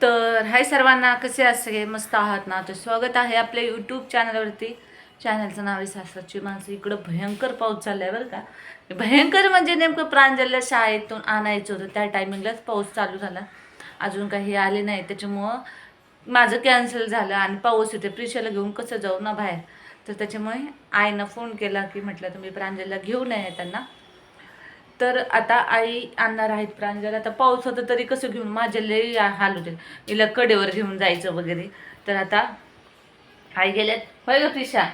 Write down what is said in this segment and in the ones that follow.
तर हाय सर्वांना कसे असते मस्त आहात ना? तर स्वागत आहे आपल्या यूट्यूब चॅनलवरती चॅनलचं नाव आहे सासरची माणसं. इकडं भयंकर पाऊस चाललाय बरं का? भयंकर म्हणजे नेमकं प्रांजलला शाळेतून आणायचं होतं. त्या टायमिंगलाच पाऊस चालू झाला. अजून काही आले नाही. त्याच्यामुळं माझं कॅन्सल झालं आणि पाऊस येते प्रिशाला घेऊन कसं जाऊ ना बाहेर? तर त्याच्यामुळे आईनं फोन केला की म्हटलं तुम्ही प्रांजलला घेऊन या त्यांना. तर आता आई आणणार आहेत प्रांजल आता पाऊस होता तरी कसं घेऊन माझ्या लई हाल होते. हिला कडेवर घेऊन जायचं वगैरे. तर आता आई गेल्यात. होय ग प्रिशा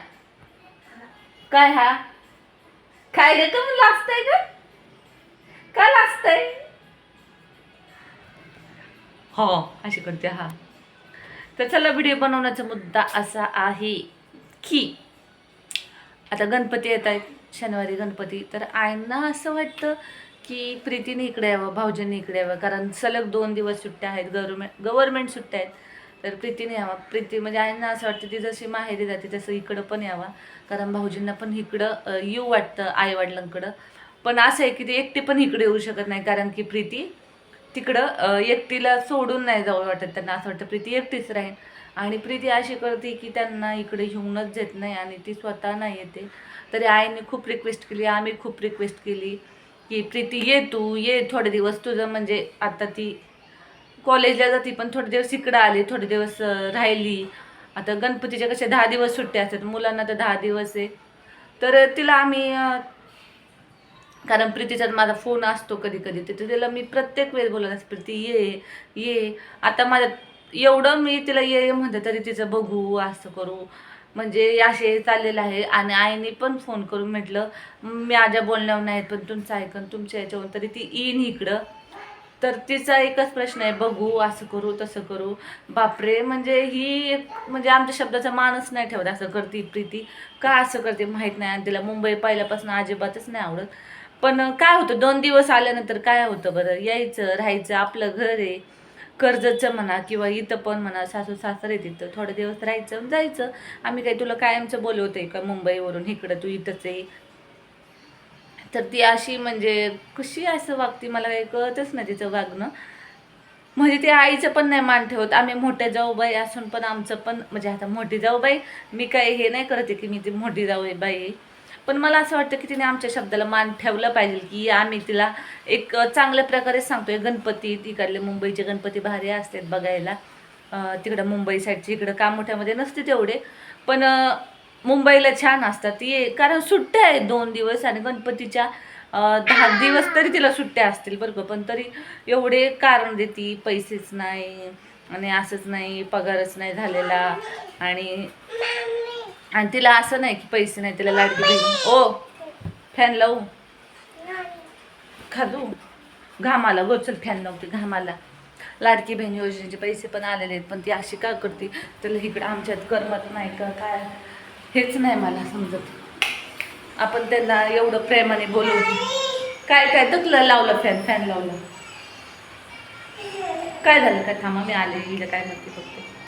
काय हा? काय गे? का लाजतंय ग? का लाजतंय? हो अशी करते हा. तर चला व्हिडिओ बनवण्याचा मुद्दा असा आहे की आता गणपती येत आहेत शनिवारी गणपती. तर आईंना असं वाटतं की प्रीतीने इकडे यावं भाऊजींनी इकडे यावं कारण सलग दोन दिवस सुट्ट्या आहेत गव्हर्मेंट गव्हर्मेंट सुट्ट्या आहेत. तर प्रीतीने यावा. प्रीती म्हणजे आईंना असं वाटतं ती जशी माहेरी जाते तसं इकडं पण यावा. कारण भाऊजींना पण इकडं येऊ वाटतं आईवडिलांकडं. पण असं आहे की ती एकटी पण इकडे येऊ शकत नाही कारण की प्रीती तिकडं एकटीला सोडून नाही जाऊ वाटत त्यांना. असं वाटतं प्रीती एकटीच राहील आणि प्रीती अशी करते की त्यांना इकडे घेऊनच देत नाही आणि ती स्वतः नाही येते. तरी आईने खूप रिक्वेस्ट केली आम्ही खूप रिक्वेस्ट केली की प्रीती ये तू ये थोडे दिवस. तुझं म्हणजे आता ती कॉलेजला जाते पण थोडे दिवस इकडं आली थोडे दिवस राहिली. आता गणपतीच्या कशा दहा दिवस सुट्ट्या असतात मुलांना तर दहा दिवस आहे. तर तिला आम्ही कारण प्रीतीचा माझा फोन असतो कधी कधी तर तिला मी प्रत्येक वेळेस बोलत असते प्रीती ये ये. आता माझ्या एवढं मी तिला ये म्हणते तरी तिचं बघू असं करू. म्हणजे असे चाललेलं आहे. आणि आईने पण फोन करून म्हटलं माझ्या बोलण्यावर नाहीत पण तुमचं ऐकन तुमच्या याच्यावर तरी ती येईन इकडं. तर तिचा एकच प्रश्न आहे बघू असं करू तसं करू. बापरे म्हणजे ही एक म्हणजे आमच्या शब्दाचा मानच नाही ठेवत असं करते प्रीती. का असं करते माहीत नाही. आणि तिला मुंबई पहिल्यापासून अजिबातच नाही आवडत. पण काय होतं? दोन दिवस आल्यानंतर काय होतं बरं? यायचं राहायचं आपलं घर आहे. कर्जचं म्हणा किंवा इथं पण म्हणा सासू सासरे तिथं थोडे दिवस राहायचं जायचं. आम्ही काही तुला कायमचं आहे का? मुंबईवरून इकडं तू इथंच आहे. तर ती अशी म्हणजे कशी असं वागती? मला काही कळतच नाही तिचं वागणं. म्हणजे ते आईचं पण नाही मान ठेवत. आम्ही मोठ्या जाऊबाई असून पण आमचं पण म्हणजे आता मोठी जाऊबाई मी काय हे नाही करते की मी ती मोठी जाऊ बाई आहे. पण मला असं वाटतं की तिने आमच्या शब्दाला मान ठेवलं पाहिजे की आम्ही तिला एक चांगल्या प्रकारे सांगतोय. गणपती तिकडले मुंबईचे गणपती भारी असतात बघायला. तिकडं मुंबई साईडचे इकडं कामोठ्यामध्ये नसते तेवढे. पण मुंबईला छान असतात. ये कारण सुट्ट्या आहेत दोन दिवस आणि गणपतीच्या दहा दिवस तरी तिला सुट्ट्या असतील बरं का. पण तरी एवढे कारण देती पैसेच नाही आणि असंच नाही पगारच नाही झालेला आणि आणि तिला असं नाही की पैसे नाही तिला लाडकी बहीण. ओ फॅन लावू. खालू घामाला गोचल फॅन लावते घामाला. लाडकी बहीण योजनेचे पैसे पण आलेले आहेत पण ती अशी का करते? त्याला इकडं आमच्यात करमत नाही का? काय? हेच नाही मला समजत. आपण त्यांना एवढं प्रेमाने बोलवतो. काय काय तकलं लावलं फॅन फॅन लावलं? काय झालं? काय थांबा मी आले हिला काय म्हणते फक्त.